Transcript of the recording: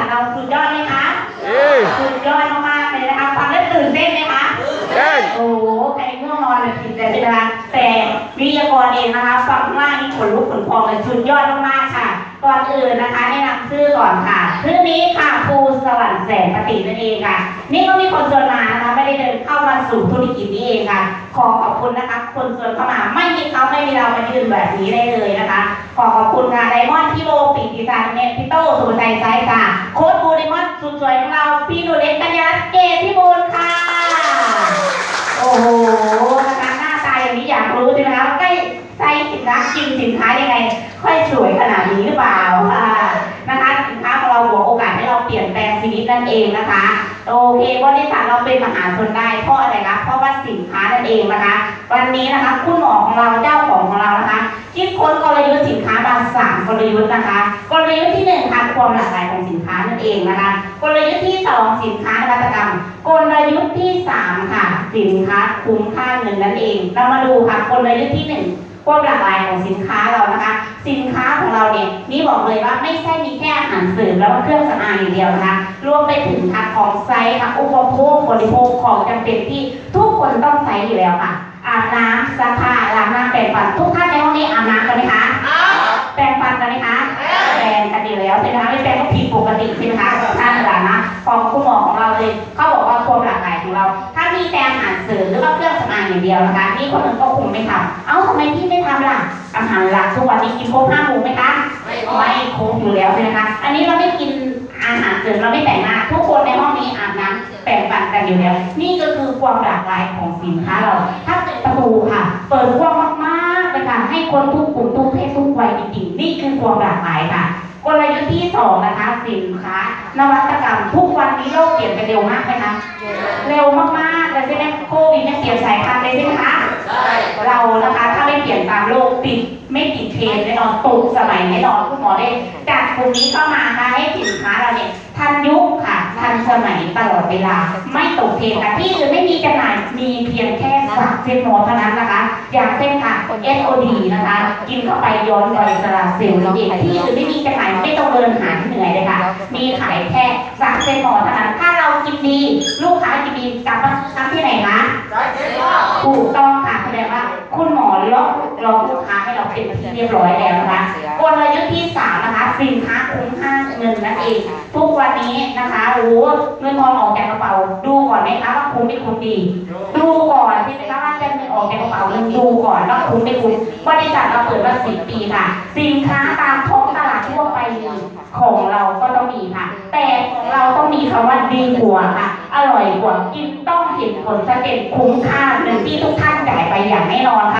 ษัทเราสุดยอดไหมคะเอ้ยสุดยอดมากๆเลยนะคะฟังแล้วตื่นเต้นไหมคะเอ้ยโอ้โหใครง่วงนอนเลยผิดแต่เวลาแต่วิทยากรเองนะคะฟังว่านี่ขนลุกขนพองเลยสุดยอดมากๆค่ะ ก่อนอื่นนะคะแนะนำชื่อก่อนค่ะชื่อนี้ค่ะครูสวรรค์แสงปฏินั่นเองค่ะ นี่ก็มีคนชวนมานะคะไม่ได้เดินเข้ามาสู่ธุรกิจนี้เองค่ะ ขอขอบคุณนะคะ คนชวนเข้ามา ไม่มีเขาไม่มีเรามายืนแบบนี้ได้เลยนะคะ ขอขอบคุณค่ะไดมอนด์พี่โบปิติสานเมทพี่โต้สุภชัยไซค่ะ โค้ดบูไดมอนด์สุดสวยของเราพี่หนูเล็กกัญญาเกตพี่บูลค่ะ โอ้โหนะคะหน้าตาอย่างนี้อยากรู้ใช่ไหมคะใกล้ใช้สินค้าจริงสินค้ายังไง ค่อยสวยขนาดนี้หรือเปล่า เองนะคะ โอเคบริษัทเราเป็นมหาชนได้เพราะอะไรคะเพราะว่าสินค้านั่นเองนะคะ วันนี้นะคะคุณหมอของเราเจ้าของของเรานะคะคิดค้นกลยุทธ์สินค้ามาสามกลยุทธ์นะคะกลยุทธ์ที่หนึ่งค่ะความหลากหลายของสินค้านั่นเองนะคะกลยุทธ์ที่สองสินค้านวัตกรรมกลยุทธ์ที่สามค่ะ สินค้าคุ้มค่าเงินนั่นเอง เรามาดูค่ะกลยุทธ์ที่หนึ่งความหลากหลายของสินค้าเรานะคะ สินค้าของเราเนี่ยนี่บอกเลยว่าไม่ใช่มีแค่าหารเสริมแล้วก็เครื่องสำอางอย่างเดียวนะคะรวมไปถึงค่ะของใช้ค่ะอุปโภคบริโภคของจำเป็นที่ทุกคนต้องใช้อยู่แล้วค่ะ อาบน้ำซักผ้าล้างหน้าแปรงฟันทุกท่านในห้องนี้อาบน้ำกันไหมคะแปรงฟันกันไหมคะแปรงกันอยู่แล้วใช่ไหมคะไม่แปรงก็ผิดปกติใช่ไหมคะท่านอาจารย์นะของคุณหมอของเราเลยเขาบอกว่า ความหลากหลายของเรา ถ้ามีแต่อาหารเสริมหรือว่าเครื่องสำอางอย่างเดียวนะคะนี่คนนึ่งก็คงไม่ทำเอ้าทำไมพี่ไม่ทำล่ะอาหารหลักทุกวันนี้กินครบห้าหมู่ไหมคะไม่ครบอยู่แล้วใช่ไหมคะอันนี้เราไม่กินอาหารเสริมเราไม่แต่งหน้าทุกคนในห้องนี้อาบน้ำแปรงฟันกันอยู่แล้ว นี่ก็คือความหลากหลายของสินค้าเรา ถ้าเป็นประตูค่ะ เปิดกว้างมากๆเลยค่ะให้คนทุกกลุ่มทุกเพศทุกวัยจริงๆนี่คือความหลากหลายค่ะ ทธ์ที่สองนะคะสินค้านวัตกรรม ทุกวันนี้โลกเปลี่ยนไปเร็วมากไหมคะเร็วมากๆเลยใช่ไหมโควิดเนี่ยเปลี่ยนสายพันธุ์เลยใช่ไหมคะเรานะคะถ้าไม่เปลี่ยนตามโลกติดไม่ติดเทรนด์แน่นอนตกสมัยแน่นอนคุณหมอได้จัดกลุ่มนี้เข้ามาค่ะให้สินค้าเราเนี่ยทันยุคค่ะทันสมัยตลอดเวลา ไม่ตกเทรนด์ค่ะที่อื่นไม่มีจำหน่ายมีเพียงแค่สักเซนโมเท่านั้นนะคะ อย่างเช่นค่ะ SOD นะคะ กินเข้าไปย้อนรอยสลาเซลล์นั่นเองที่อื่นไม่มีจำหน่าย มีขายแค่สักเซนโมเท่านั้นถ้าเรากินดี ลูกค้ากินดีกลับมาซื้อที่ไหนคะถูกต้องค่ะแสดงว่าคุณหมอล็อกรองลูกค้าให้เราเป็นที่เรียบร้อยแล้วนะคะกลยุทธ์ที่สามนะคะสินค้าคุ้มค่าเงินนั่นเองทุกวันนี้นะคะโอ้โหเงินทองออกจากกระเป๋าดูก่อนไหมคะว่าคุ้มไม่คุ้มดี ดูก่อนที่ไหมคะว่าจะเงินออกจากกระเป๋าเงินดูก่อนว่าคุ้มไม่คุ้มบริษัทเราเปิดมาสิบปีค่ะ สินค้าตามท้องตลาดทั่วไปของเราก็ต้องมีค่ะ แต่ของเราต้องมีคำว่าดีก ว่าค่ะ อร่อยกว่ากินต้องเห็นผลสะเก็ดคุ้มค่าเงินที่ทุกท่านจ่ายไปอย่างแน่นอนค่ะ